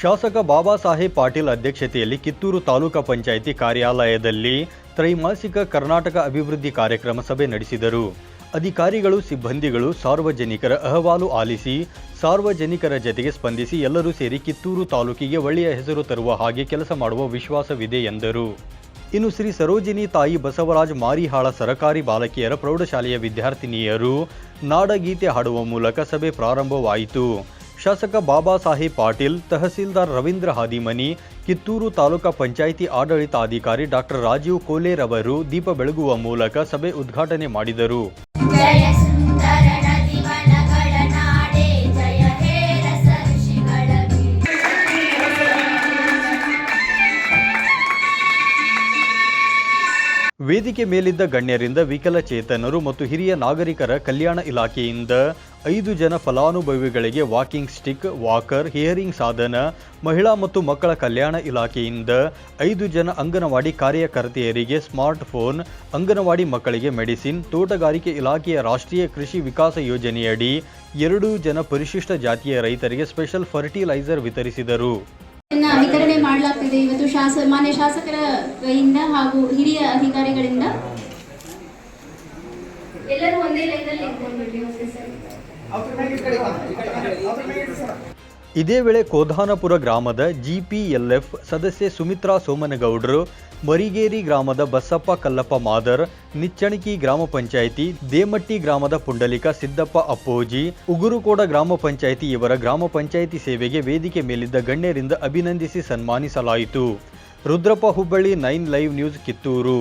ಶಾಸಕ ಬಾಬಾ ಸಾಹೇಬ್ ಪಾಟೀಲ್ ಅಧ್ಯಕ್ಷತೆಯಲ್ಲಿ ಕಿತ್ತೂರು ತಾಲೂಕಾ ಪಂಚಾಯಿತಿ ಕಾರ್ಯಾಲಯದಲ್ಲಿ ತ್ರೈಮಾಸಿಕ ಕರ್ನಾಟಕ ಅಭಿವೃದ್ಧಿ ಕಾರ್ಯಕ್ರಮ ಸಭೆ ನಡೆಸಿದರು. ಅಧಿಕಾರಿಗಳು, ಸಿಬ್ಬಂದಿಗಳು, ಸಾರ್ವಜನಿಕರ ಅಹವಾಲು ಆಲಿಸಿ, ಸಾರ್ವಜನಿಕರ ಜತೆಗೆ ಸ್ಪಂದಿಸಿ ಎಲ್ಲರೂ ಸೇರಿ ಕಿತ್ತೂರು ತಾಲೂಕಿಗೆ ಒಳ್ಳೆಯ ಹೆಸರು ತರುವ ಹಾಗೆ ಕೆಲಸ ಮಾಡುವ ವಿಶ್ವಾಸವಿದೆ ಎಂದರು. ಇನ್ನು ಶ್ರೀ ಸರೋಜಿನಿ ತಾಯಿ ಬಸವರಾಜ್ ಮಾರಿಹಾಳ ಸರಕಾರಿ ಬಾಲಕಿಯರ ಪ್ರೌಢಶಾಲೆಯ ವಿದ್ಯಾರ್ಥಿನಿಯರು ನಾಡಗೀತೆ ಹಾಡುವ ಮೂಲಕ ಸಭೆ ಪ್ರಾರಂಭವಾಯಿತು. ಶಾಸಕ ಬಾಬಾ ಸಾಹೇಬ್ ಪಾಟೀಲ್ ತಹಸೀಲ್ದಾರ್ ರವೀಂದ್ರ ಹಾದಿಮನಿ ಕಿತ್ತೂರು ತಾಲೂಕಾ ಪಂಚಾಯಿತಿ ಆಡಳಿತಾಧಿಕಾರಿ ಡಾಕ್ಟರ್ ರಾಜೀವ್ ಕೋಲೇರವರು ದೀಪ ಬೆಳಗುವ ಮೂಲಕ ಸಭೆ ಉದ್ಘಾಟನೆ ಮಾಡಿದರು. ವೇದಿಕೆ ಮೇಲಿದ್ದ ಗಣ್ಯರಿಂದ ವಿಕಲಚೇತನರು ಮತ್ತು ಹಿರಿಯ ನಾಗರಿಕರ ಕಲ್ಯಾಣ ಇಲಾಖೆಯಿಂದ ಐದು ಜನ ಫಲಾನುಭವಿಗಳಿಗೆ ವಾಕಿಂಗ್ ಸ್ಟಿಕ್, ವಾಕರ್, ಹಿಯರಿಂಗ್ ಸಾಧನ, ಮಹಿಳಾ ಮತ್ತು ಮಕ್ಕಳ ಕಲ್ಯಾಣ ಇಲಾಖೆಯಿಂದ ಐದು ಜನ ಅಂಗನವಾಡಿ ಕಾರ್ಯಕರ್ತೆಯರಿಗೆ ಸ್ಮಾರ್ಟ್ ಫೋನ್ ಅಂಗನವಾಡಿ ಮಕ್ಕಳಿಗೆ ಮೆಡಿಸಿನ್, ತೋಟಗಾರಿಕೆ ಇಲಾಖೆಯ ರಾಷ್ಟ್ರೀಯ ಕೃಷಿ ವಿಕಾಸ ಯೋಜನೆಯಡಿ ಎರಡು ಜನ ಪರಿಶಿಷ್ಟ ಜಾತಿಯ ರೈತರಿಗೆ ಸ್ಪೆಷಲ್ ಫರ್ಟಿಲೈಸರ್ ವಿತರಿಸಿದರು. ವಿತರಣೆ ಮಾಡಲಾಗ್ತಿದೆ. ಇವತ್ತು ಶಾಸ, ಮಾನ್ಯ ಶಾಸಕರ ಹಾಗೂ ಹಿರಿಯ ಅಧಿಕಾರಿಗಳಿಂದ ಇದೇ ವೇಳೆ ಕೋಧಾನಪುರ ಗ್ರಾಮದ ಜಿಪಿಎಲ್ಎಫ್ ಸದಸ್ಯೆ ಸುಮಿತ್ರಾ ಸೋಮನಗೌಡರು, ಮರಿಗೇರಿ ಗ್ರಾಮದ ಬಸಪ್ಪ ಕಲ್ಲಪ್ಪ ಮಾದರ್, ನಿಚ್ಚಣಿಕಿ ಗ್ರಾಮ ಪಂಚಾಯಿತಿ ದೇಮಟ್ಟಿ ಗ್ರಾಮದ ಪುಂಡಲಿಕ ಸಿದ್ದಪ್ಪ ಅಪ್ಪೋಜಿ, ಉಗುರುಕೋಡ ಗ್ರಾಮ ಪಂಚಾಯಿತಿ ಇವರ ಗ್ರಾಮ ಪಂಚಾಯಿತಿ ಸೇವೆಗೆ ವೇದಿಕೆ ಮೇಲಿದ್ದ ಗಣ್ಯರಿಂದ ಅಭಿನಂದಿಸಿ ಸನ್ಮಾನಿಸಲಾಯಿತು. Rudrappa Hubballi nine live news Kittur.